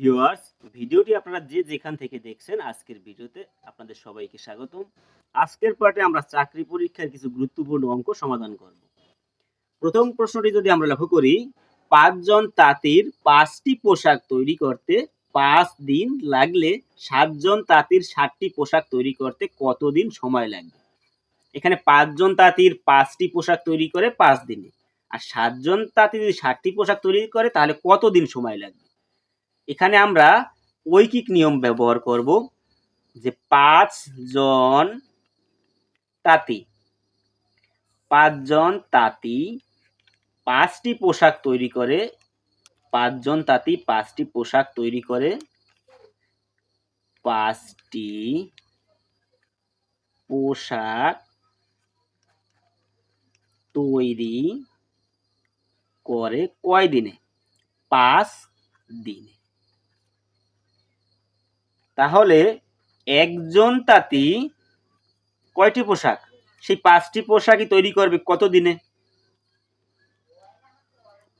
Viewers, ভিডিওটি আপনারা যে যেখান থেকে দেখছেন, আজকের ভিডিওতে আপনাদের সবাইকে স্বাগতম। আজকের পার্টে আমরা চাকরি পরীক্ষার কিছু গুরুত্বপূর্ণ অঙ্ক সমাধান করব। প্রথম প্রশ্নটি যদি আমরা লক্ষ্য করি, পাঁচজন তাঁতির পাঁচটি পোশাক তৈরি করতে পাঁচ দিন লাগলে সাতজন তাঁতির ষাটটি পোশাক তৈরি করতে কতদিন সময় লাগবে? এখানে পাঁচজন তাঁতির পাঁচটি পোশাক তৈরি করে পাঁচ দিনে, আর সাতজন তাঁতি যদি ষাটটি পোশাক তৈরি করে, তাহলে কতদিন সময় লাগবে? এখানে আমরা ঐকিক নিয়ম ব্যবহার করব যে পাঁচ জন তাঁতি। পাঁচজন তাঁতি পাঁচটি পোশাক তৈরি করে পাঁচজন তাঁতি পাঁচটি পোশাক তৈরি করে, পাঁচটি পোশাক তৈরি করে কয় দিনে পাঁচ দিনে। তাহলে একজন তাঁতি কয়টি পোশাক? সেই পাঁচটি পোশাকই তৈরি করবে কত দিনে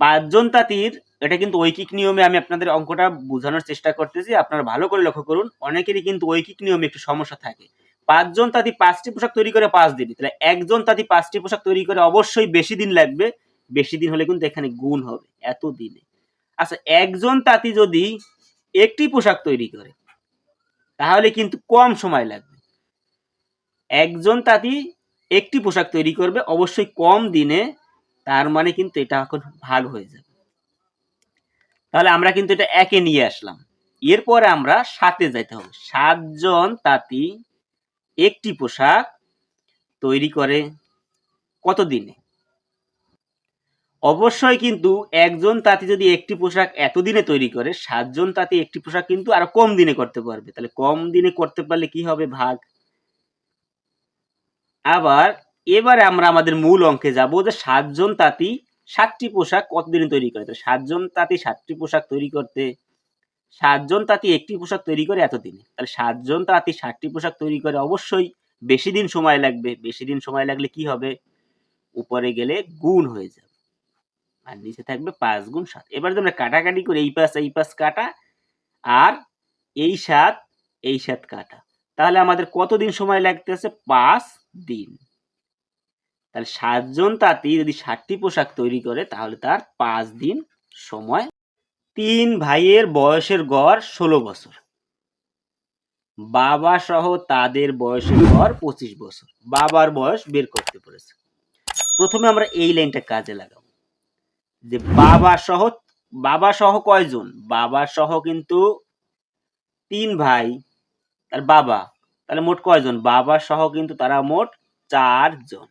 পাঁচজন তাঁতির, এটা কিন্তু ঐকিক নিয়মে আমি আপনাদের অঙ্কটা বোঝানোর চেষ্টা করতেছি, আপনারা ভালো করে লক্ষ্য করুন, অনেকেরই কিন্তু ঐকিক নিয়মে একটু সমস্যা থাকে। পাঁচজন তাঁতি পাঁচটি পোশাক তৈরি করে পাঁচ দিন, তাহলে একজন তাঁতি পাঁচটি পোশাক তৈরি করে অবশ্যই বেশি দিন লাগবে, বেশি দিন হলে কিন্তু এখানে গুণ হবে এত দিনে আচ্ছা একজন তাঁতি যদি একটি পোশাক তৈরি করে তাহলে কিন্তু কম সময় লাগবে। একজন তাঁতি একটি পোশাক তৈরি করবে, অবশ্যই কম দিনে, তার মানে কিন্তু এটা এখন ভাগ হয়ে যাবে। তাহলে আমরা কিন্তু এটা একে নিয়ে আসলাম। এরপরে আমরা সাথে যাইতে হবে। সাতজন তাঁতি একটি পোশাক তৈরি করে কত দিনে? অবশ্যই কিন্তু একজন তাঁতি যদি একটি পোশাক এতদিনে তৈরি করে, সাতজন তাঁতি একটি পোশাক কিন্তু আরও কম দিনে করতে পারবে। তাহলে কম দিনে করতে পারলে কি হবে ভাগ? আবার এবারে আমরা আমাদের মূল অঙ্কে যাব যে সাতজন তাঁতি সাতটি পোশাক কতদিনে তৈরি করে? তাহলে সাতজন তাঁতি সাতটি পোশাক তৈরি করতে, সাতজন তাঁতি একটি পোশাক তৈরি করে এতদিনে। তাহলে সাতজন তাঁতি ষাটটি পোশাক তৈরি করে অবশ্যই বেশি দিন সময় লাগবে। বেশি দিন সময় লাগলে কি হবে? উপরে গেলে গুণ হয়ে যাবে। আর নিচে থাকবে পাঁচ গুণ সাত। এবার আমরা কাটাকাটি করে এই পাশ এই পাশ কাটা আর এই সাত এই সাত কাটা। তাহলে আমাদের কতদিন সময় লাগতেছে? পাঁচ দিন। তাহলে সাতজন তাঁতি যদি ষাটটি পোশাক তৈরি করে, তাহলে তার পাঁচ দিন সময়। তিন ভাইয়ের বয়সের গড় ষোলো বছর। বাবা সহ তাদের বয়সের গড় পঁচিশ বছর। বাবার বয়স বের করতে পেরেছে প্রথমে আমরা এই লাইনটা কাজে লাগাবো। যে বাবা সহ বাবা সহ কয়জন? বাবা সহ কিন্তু তিন ভাই, তার বাবা। তাহলে মোট কয়জন? বাবা সহ কিন্তু তারা মোট চারজন।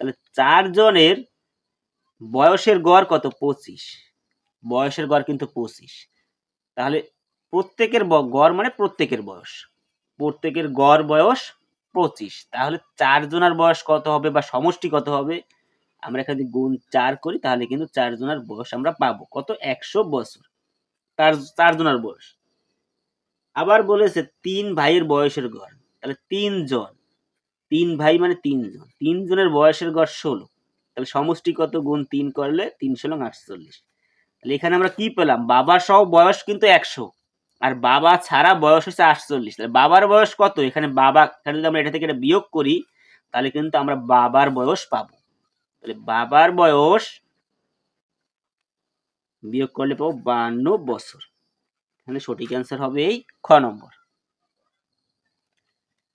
তাহলে চারজনের বয়সের গড় কত? পঁচিশ। বয়সের গড় কিন্তু পঁচিশ। তাহলে প্রত্যেকের গড় মানে প্রত্যেকের বয়স। প্রত্যেকের গড় বয়স পঁচিশ। তাহলে চারজনের বয়স কত হবে বা সমষ্টি কত হবে? আমরা এখানে গুণ চার করি, তাহলে কিন্তু চারজনের বয়স আমরা পাবো। কত? একশো বছর। তার চারজনের বয়স। আবার বলেছে তিন ভাইয়ের বয়সের ঘর। তাহলে তিনজন তিন ভাই মানে তিনজন তিনজনের বয়সের ঘর ষোলো। তাহলে সমষ্টি কত গুণ তিন করলে তিন ষোলো আটচল্লিশ। তাহলে এখানে আমরা কি পেলাম? বাবা সহ বয়স কিন্তু একশো। আর বাবা ছাড়া বয়স হচ্ছে আটচল্লিশ। তাহলে বাবার বয়স কত? এখানে বাবা, এখানে যদি আমরা এটা থেকে এটা বিয়োগ করি, তাহলে কিন্তু আমরা বাবার বয়স পাবো। তাহলে বাবার বয়স বিয়োগ করলে পাবো বান্ন বছর। এখানে সঠিক অ্যান্সার হবে এই খ নম্বর।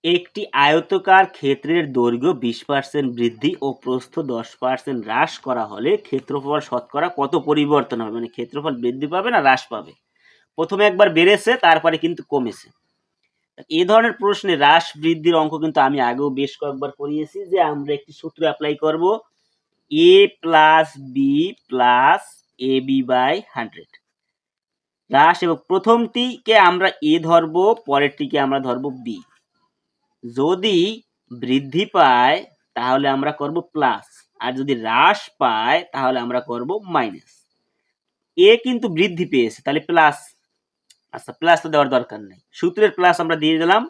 একটি আয়তকার ক্ষেত্রের দৈর্ঘ্য বিশ পার্সেন্ট বৃদ্ধি ও প্রস্থ দশ পার্সেন্ট হ্রাস করা হলে ক্ষেত্রফল শতকরা কত পরিবর্তন হবে? মানে ক্ষেত্রফল বৃদ্ধি পাবে না হ্রাস পাবে? প্রথমে একবার বেড়েছে, তারপরে কিন্তু কমেছে। এই ধরনের প্রশ্নে হ্রাস বৃদ্ধির অঙ্ক কিন্তু আমি আগেও বেশ কয়েকবার করিয়েছি যে আমরা একটি সূত্র অ্যাপ্লাই করব। A plus B plus A B by hundred হ্রাস এবং প্রথমটিকে আমরা এ ধরবো পরেরটিকে আমরা ধরবো বি যদি বৃদ্ধি পায়, তাহলে আমরা করব প্লাস আর যদি হ্রাস পায়, তাহলে আমরা করব মাইনাস এ কিন্তু বৃদ্ধি পেয়েছে, তাহলে প্লাস আচ্ছা প্লাস তো দেওয়ার দরকার নেই। সূত্রের প্লাস আমরা দিয়ে দিলাম।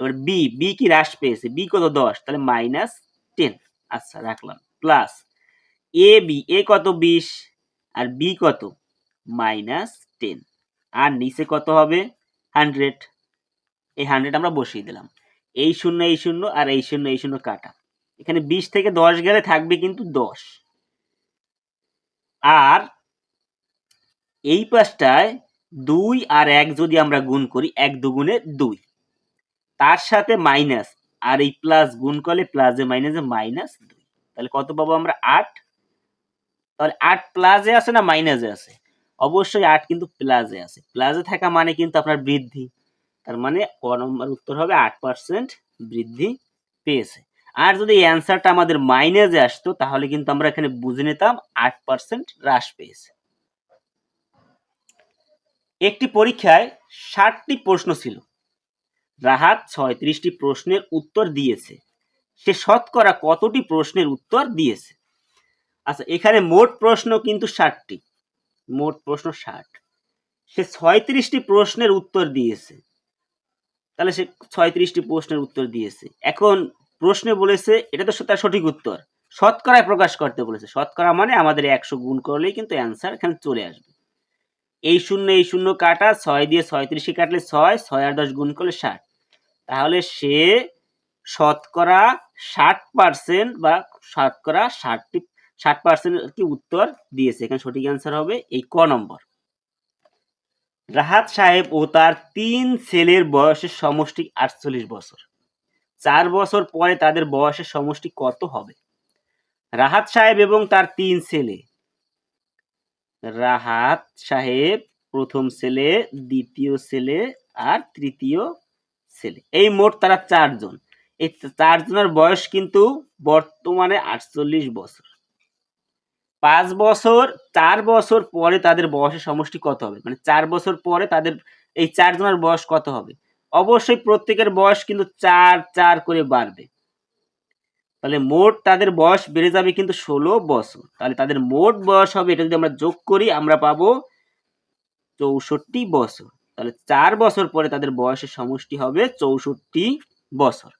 এবার বি বি কি হ্রাস পেয়েছে? বি কত দশ? তাহলে মাইনাস টেন আচ্ছা রাখলাম। প্লাস এ বি এ কত বিশ? আর বি কত? Minus ten. আর নিচে কত হবে? হান্ড্রেড। এই হান্ড্রেড আমরা বসিয়ে দিলাম। এই শূন্য এই শূন্য আর এই শূন্য এই শূন্য কাটা। এখানে বিশ থেকে দশ গেলে থাকবে কিন্তু দশ। আর এই পাশটায় দুই আর এক যদি আমরা গুণ করি, এক দুগুণে দুই। তার সাথে মাইনাস আর এই প্লাস গুণ করলে প্লাসে মাইনাসে মাইনাস দুই। তাহলে কত পাবো আমরা? আট। তাহলে আট প্লাসে আছে না মাইনাসে আছে? অবশ্যই আট কিন্তু প্লাসে আছে। প্লাসে থাকা মানে কিন্তু আপনার বৃদ্ধি। তার মানে ক নম্বর উত্তর হবে আট পার্সেন্ট বৃদ্ধি পেয়েছে। আর যদি অ্যান্সারটা আমাদের মাইনাসে আসতো, তাহলে কিন্তু আমরা এখানে বুঝে নিতাম আট পার্সেন্ট হ্রাস পেয়েছে। একটি পরীক্ষায় ষাটটি প্রশ্ন ছিল। রাহাত ছয়ত্রিশটি প্রশ্নের উত্তর দিয়েছে। সে শতকরা কতটি প্রশ্নের উত্তর দিয়েছে? আচ্ছা এখানে মোট প্রশ্ন কিন্তু ষাটটি। মোট প্রশ্ন ষাট। সে ছয়ত্রিশটি প্রশ্নের উত্তর দিয়েছে। তাহলে সে ছয়ত্রিশটি প্রশ্নের উত্তর দিয়েছে। এখন প্রশ্নে বলেছে, এটা তো তার সঠিক উত্তর। শতকরায় প্রকাশ করতে বলেছে। শতকরা মানে আমাদের একশো গুণ করলেই কিন্তু অ্যান্সার এখানে চলে আসবে। এই শূন্য এই শূন্য কাটা, ছয় দিয়ে ছয়ত্রিশে কাটলে ছয় ছয় আর দশ গুণ করলে ষাট। তাহলে সে শতকরা ষাট পার্সেন্ট বা শতকরা ষাটটি ষাট পার্সেন্ট কি উত্তর দিয়েছে? এখানে সঠিক অ্যান্সার হবে এই ক নম্বর। রাহাত সাহেব ও তার তিন ছেলের বয়সের সমষ্টি আটচল্লিশ বছর। চার বছর পরে তাদের বয়সের সমষ্টি কত হবে? রাহাত সাহেব এবং তার তিন ছেলে। রাহাত সাহেব প্রথম ছেলে, দ্বিতীয় ছেলে আর তৃতীয় ছেলে। এই মোট তারা চারজন। এই চারজনের বয়স কিন্তু বর্তমানে আটচল্লিশ বছর। পাঁচ বছর, চার বছর পরে তাদের বয়সের সমষ্টি কত হবে? মানে চার বছর পরে তাদের এই চারজনের বয়স কত হবে? অবশ্যই প্রত্যেকের বয়স কিন্তু চার চার করে বাড়বে। তাহলে মোট তাদের বয়স বেড়ে যাবে কিন্তু ষোলো বছর। তাহলে তাদের মোট বয়স হবে, এটা যদি আমরা যোগ করি, আমরা পাবো চৌষট্টি বছর। তাহলে চার বছর পরে তাদের বয়সের সমষ্টি হবে চৌষট্টি বছর।